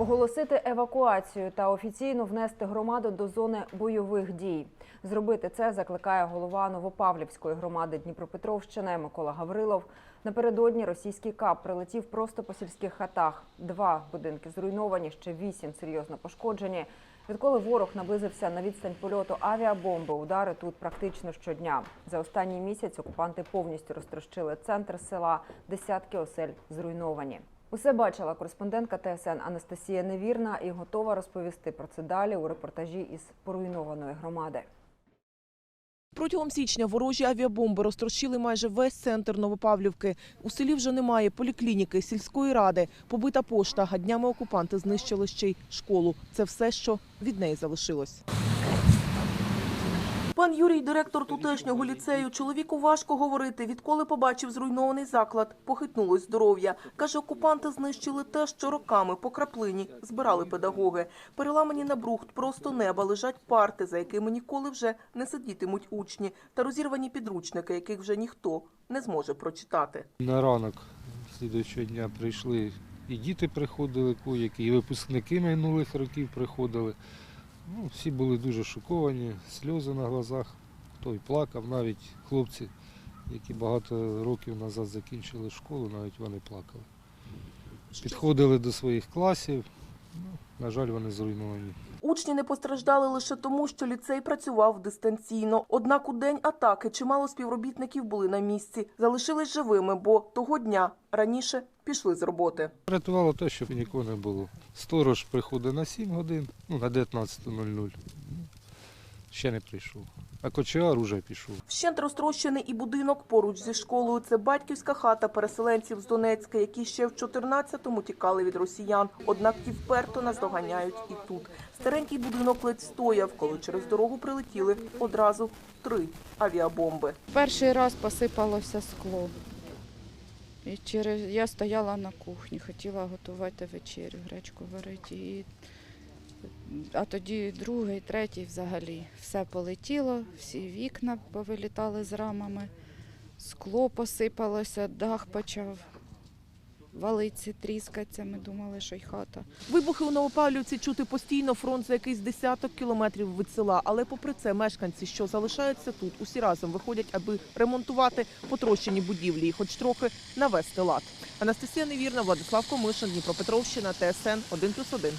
Оголосити евакуацію та офіційно внести громаду до зони бойових дій. Зробити це закликає голова Новопавлівської громади Дніпропетровщини Микола Гаврилов. Напередодні російський кап прилетів просто по сільських хатах. Два будинки зруйновані, ще вісім серйозно пошкоджені. Відколи ворог наблизився на відстань польоту авіабомби, удари тут практично щодня. За останній місяць окупанти повністю розтрощили центр села, десятки осель зруйновані. Усе бачила кореспондентка ТСН Анастасія Невірна і готова розповісти про це далі у репортажі із поруйнованої громади. Протягом січня ворожі авіабомби розтрощили майже весь центр Новопавлівки. У селі вже немає поліклініки, сільської ради, побита пошта, а днями окупанти знищили ще й школу. Це все, що від неї залишилось. Пан Юрій, директор тутешнього ліцею, чоловіку важко говорити. Відколи побачив зруйнований заклад, похитнулось здоров'я. Каже, окупанти знищили те, що роками по краплині збирали педагоги. Переламані на брухт просто неба лежать парти, за якими ніколи вже не сидітимуть учні, та розірвані підручники, яких вже ніхто не зможе прочитати. На ранок слідуючого дня прийшли і діти приходили, які, і випускники минулих років приходили. Ну, всі були дуже шоковані, сльози на глазах, хто плакав, навіть хлопці, які багато років назад закінчили школу, навіть вони плакали. Підходили до своїх класів, на жаль, вони зруйновані. Учні не постраждали лише тому, що ліцей працював дистанційно. Однак у день атаки чимало співробітників були на місці, залишились живими, бо того дня раніше пішли з роботи. Рятувало те, щоб нікого не було. Сторож приходить на 7 годин, ну, на 19.00. Ну, Ще не прийшов. А кочегар уже пішов. Вщент розтрощений і будинок поруч зі школою. Це батьківська хата переселенців з Донецька, які ще в 14-му тікали від росіян. Однак ті вперто наздоганяють і тут. Старенький будинок ледь стояв, коли через дорогу прилетіли одразу три авіабомби. Перший раз посипалося скло. І через я стояла на кухні, хотіла готувати вечерю, гречку варити. І... А тоді другий, третій взагалі. Все полетіло, всі вікна повилітали з рамами, скло посипалося, дах почав валитися, тріскатися. Ми думали, що й хата. Вибухи у Новопавлівці чути постійно фронт за якийсь десяток кілометрів від села. Але попри це мешканці, що залишаються тут, усі разом виходять, аби ремонтувати потрощені будівлі і хоч трохи навести лад. Анастасія Невірна, Владислав Комишин, Дніпропетровщина, ТСН 1+,1.